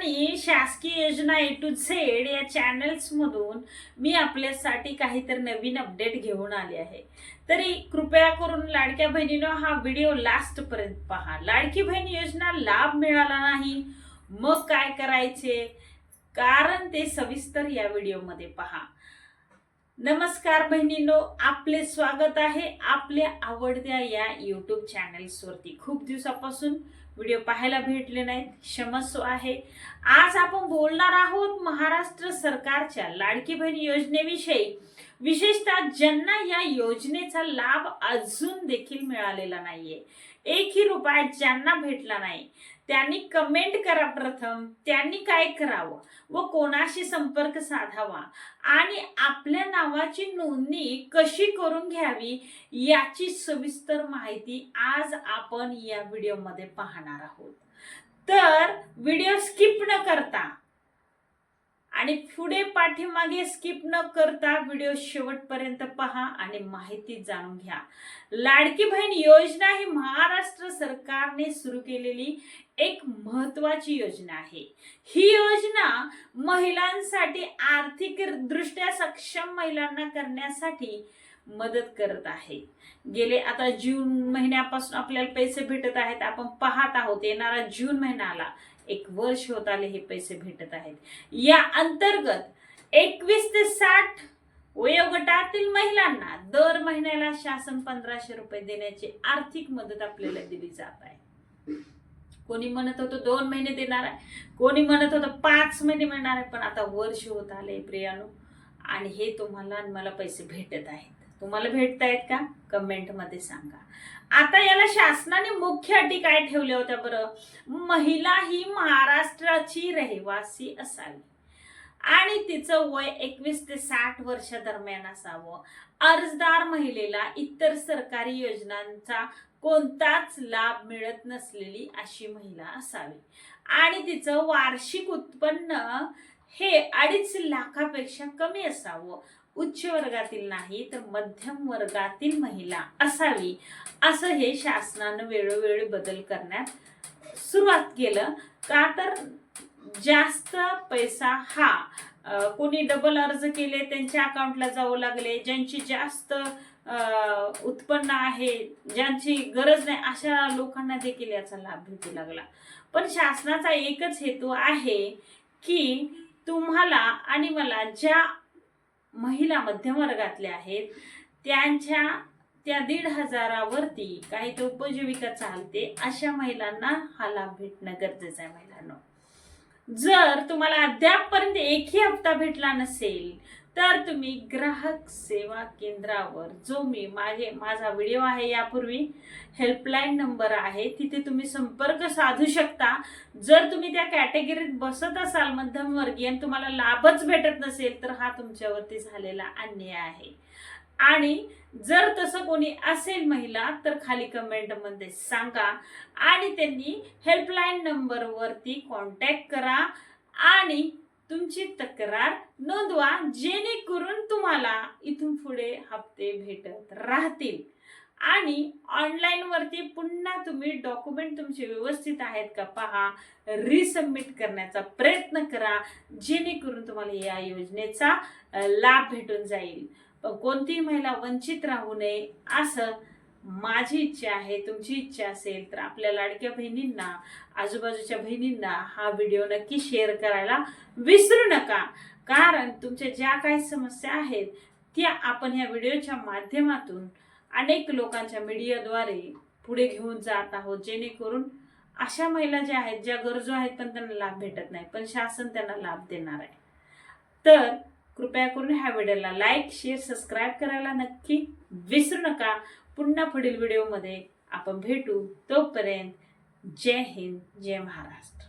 आणि शासकीय योजना ए टू झेड या चॅनल्समधून मी आपल्यासाठी काहीतरी नवीन अपडेट घेऊन आले आहे. तरी कृपया करून लाडक्या बहिणीनं हा व्हिडिओ लास्टपर्यंत पहा. लाडकी बहीण योजना लाभ मिळाला नाही. मग काय करायचे? कारण ते सविस्तर या व्हिडिओमध्ये पहा. नमस्कार बहिणींनो आपले स्वागत आहे आपल्या आवडत्या या यूट्यूब चॅनल्सवरती खूप दिवसापासून व्हिडिओ पाहायला भेटले नाहीत. क्षमस्व आहे. आज आपण बोलणार आहोत महाराष्ट्र सरकारच्या लाडकी बहीण योजनेविषयी. विशेषतः ज्यांना या योजनेचा लाभ अजून देखील मिळालेला नाहीये. एकही रुपया ज्यांना भेटला नाही त्यांनी कमेंट करा प्रथम त्यांनी काय करावं व कोणाशी संपर्क साधावा आणि आपल्या नावाची नोंदणी कशी करून घ्यावी याची सविस्तर माहिती आज आपण या व्हिडिओमध्ये पाहणार आहोत. तर व्हिडिओ स्किप न करता आणि पुढे पाठीमागे स्किप न करता व्हिडिओ शेवटपर्यंत पहा आणि माहिती जाणून घ्या. लाडकी बहीण योजना ही महाराष्ट्र सरकारने सुरू केलेली एक महत्वाची योजना आहे. ही योजना महिलांसाठी आर्थिक दृष्ट्या सक्षम महिलांना करण्यासाठी मदत करत आहे. गेले आता जून महिन्यापासून आपल्याला पैसे भेटत आहेत. आपण पाहत आहोत येणारा जून महिन्याला एक वर्ष होत आले हे पैसे भेटत आहेत. या अंतर्गत एकवीस ते साठ वयोगटातील महिलांना दर महिन्याला शासन पंधराशे रुपये देण्याची आर्थिक मदत आपल्याला दिली जात आहे. कोणी म्हणत होतं दोन महिने देणार आहे कोणी म्हणत होतं पाच महिने मिळणार आहे पण आता वर्ष होत आले प्रियानो आणि हे तुम्हाला मला पैसे भेटत आहेत. तुम्हाला भेटतायत का? कमेंटमध्ये सांगा. आता याला शासनाने मुख्य अटी काय ठेवल्या होत्या बरं? महिला ही महाराष्ट्राची रहिवासी असावी. आणि तिचं वय एकवीस ते साठ वर्ष दरम्यान असावं. अर्जदार महिलेला इतर सरकारी योजनांचा कोणताच लाभ मिळत नसलेली अशी महिला असावी. आणि तिचं वार्षिक उत्पन्न हे अडीच लाखापेक्षा कमी असावं. उच्च वर्गातील नाही तर मध्यम वर्गातील महिला असावी. असं हे शासनानं वेळोवेळी बदल करण्यात सुरुवात केलं. का तर जास्त पैसा हा कोणी डबल अर्ज केले त्यांच्या अकाउंटला जावं लागले ज्यांची जास्त उत्पन्न आहे ज्यांची गरज नाही अशा लोकांना देखील याचा लाभ भेटू लागला. पण शासनाचा एकच हेतू आहे की तुम्हाला आणि मला ज्या महिला मध्यमवर्गातल्या आहेत. त्यांच्या त्या दीड हजारावरती काही तर उपजीविका चालते अशा महिलांना हा लाभ भेटणं गरजेचं आहे महिलांना. जर तुम्हाला अद्यापपर्यंत एकही हप्ता भेटला नसेल तर तुम्ही ग्राहक सेवा केंद्रावर जो मी मागे माझा व्हिडिओ आहे यापूर्वी हेल्पलाईन नंबर आहे तिथे तुम्ही संपर्क साधू शकता. जर तुम्ही त्या कॅटेगरीत बसत असाल मध्यमवर्गीय आणि तुम्हाला लाभच भेटत नसेल तर हा तुमच्यावरती झालेला अन्याय आहे. आणि जर तसं कोणी असेल महिला तर खाली कमेंटमध्ये सांगा. आणि त्यांनी हेल्पलाईन नंबरवरती कॉन्टॅक्ट करा. आणि तुमची तक्रार नोंदवा जेणेकरून तुम्हाला इथून पुढे हप्ते भेटत राहतील. आणि ऑनलाईनवरती पुन्हा तुम्ही डॉक्युमेंट तुमचे व्यवस्थित आहेत का पहा रिसबमिट करण्याचा प्रयत्न करा जेणेकरून तुम्हाला या योजनेचा लाभ भेटून जाईल. पण कोणतीही महिला वंचित राहू नये असं माझी इच्छा आहे तुमची इच्छा असेल तर आपल्या लाडक्या बहिणींना आजूबाजूच्या बहिणींना हा व्हिडिओ नक्की शेअर करायला विसरू नका. कारण तुमच्या ज्या काही समस्या आहेत त्या आपण ह्या व्हिडिओच्या माध्यमातून अनेक लोकांच्या मीडियाद्वारे पुढे घेऊन जात आहोत. जेणेकरून अशा महिला ज्या आहेत ज्या गरजू आहेत पण त्यांना लाभ भेटत नाही पण शासन त्यांना लाभ देणार आहे. तर कृपया करून ह्या व्हिडिओला लाईक शेअर सबस्क्राईब करायला नक्की विसरू नका. पुन्हा पुढील व्हिडिओमध्ये आपण भेटू. तोपर्यंत जय हिंद जय महाराष्ट्र.